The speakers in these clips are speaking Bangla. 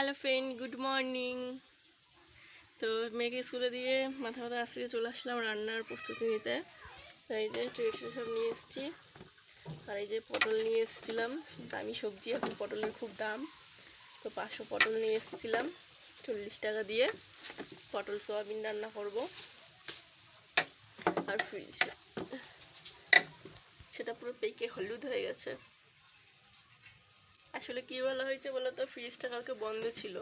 হ্যালো ফ্রেন্ড গুড মর্নিং তো মেয়েকে স্কুলে দিয়ে মাথা মাথা আসতে চলে আসলাম রান্নার প্রস্তুতি নিতে। এই যে ট্রে ট্রে সব নিয়ে এসেছি। আর এই যে পটল নিয়ে এসেছিলাম। দামি সবজি, এখন পটলের খুব দাম। তো পাঁচশো পটল নিয়ে এসেছিলাম। চল্লিশ টাকা দিয়ে পটল, সোয়াবিন রান্না করব। আর ফ্রিজ সেটা পুরো পেকে হলুদ হয়ে গেছে। আসলে কি বলা হয়েছে বলো তো ফ্রিজটা কালকে বন্ধ ছিল।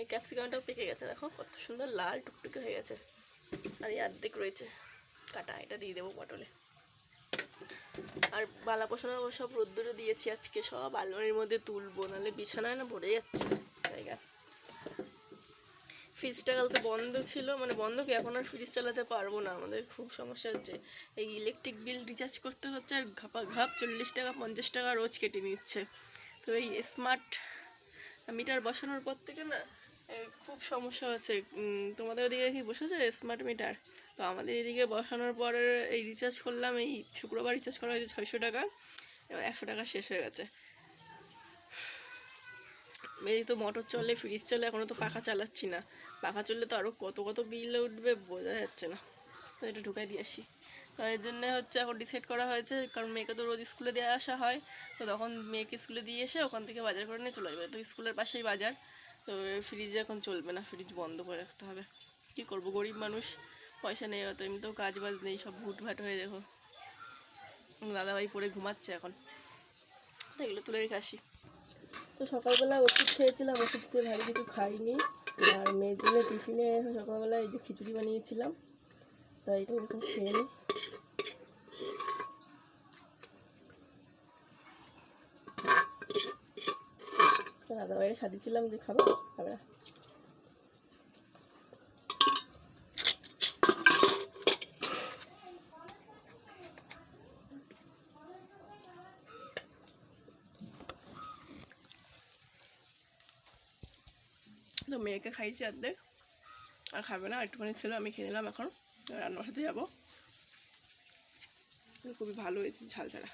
এই ক্যাপসিকামটাও পেকে গেছে। দেখো, কত সুন্দর লাল টুকটুকে হয়ে গেছে। আর এই অর্ধেক রয়েছে। কাটা এটা দিয়ে দেবো পটলে। আর বালা পোষণা সব রোদ্দুরে দিয়েছি আজকে। সব আলমারির মধ্যে তুলবো, নাহলে বিছানায় না ভরে যাচ্ছে। জায়গা ফ্রিজটা কালকে বন্ধ ছিল। মানে বন্ধ কি? এখন আর ফ্রিজ চালাতে পারব না। আমাদের খুব সমস্যা হচ্ছে। এই ইলেকট্রিক বিল রিচার্জ করতে হচ্ছে আর ঘাপা ঘাপ চল্লিশ টাকা, পঞ্চাশ টাকা রোজ কেটে নিচ্ছে। তো এই স্মার্ট মিটার বসানোর পর থেকে না খুব সমস্যা হচ্ছে। তোমাদের ওদিকে কি বসেছে স্মার্ট মিটার তো আমাদের এদিকে বসানোর পর এই রিচার্জ করলাম, এই শুক্রবার রিচার্জ করা হয়েছে ছয়শো টাকা, এবার একশো টাকা শেষ হয়ে গেছে। এই তো মোটর চলে ফ্রিজ চলে এখনও তো পাখা চালাচ্ছি না। পাখা চললে তো আরও কত কত বিল উঠবে বোঝা যাচ্ছে না। তো এটা ঢুকাই দিয়ে আসি। তো এর জন্য হচ্ছে এখন ডিসাইড করা হয়েছে, কারণ মেয়েকে তো রোজ স্কুলে দিয়ে আসা হয়। তো তখন মেয়েকে স্কুলে দিয়ে এসে ওখান থেকে বাজার করে নিয়ে চলে যাবে। তো স্কুলের পাশেই বাজার। তো ফ্রিজে এখন চলবে না ফ্রিজ বন্ধ করে রাখতে হবে। কী করব, গরিব মানুষ, পয়সা নেই অত, এমনিতেও কাজ বাজ নেই, সব ভুটভাট হয়ে দেখো। দাদাভাই পরে ঘুমাচ্ছে এখন। তো এগুলো তুলে রেখে আসি। তো সকালবেলা ওষুধ খেয়েছিলাম, ওষুধ খেয়ে ভারী কিছু খাইনি। আর মেয়ের জন্য টিফিনে সকালবেলা এই যে খিচুড়ি বানিয়েছিলাম। তাই এটা এখন খেয়ে নিই। দাদা বাইরে সাদিয়েছিলাম যে খাবে? খাবে না? তো মেয়েকে খাইছি অর্ধেক আর খাবে না, একটুখানি ছিল, আমি খেয়ে নিলাম এখন। রান্না বসাতে যাব। খুবই ভালো হয়েছে ঝাল ছাড়া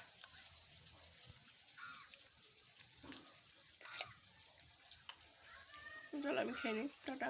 চলো আমি খেয়ে নিই টাটা।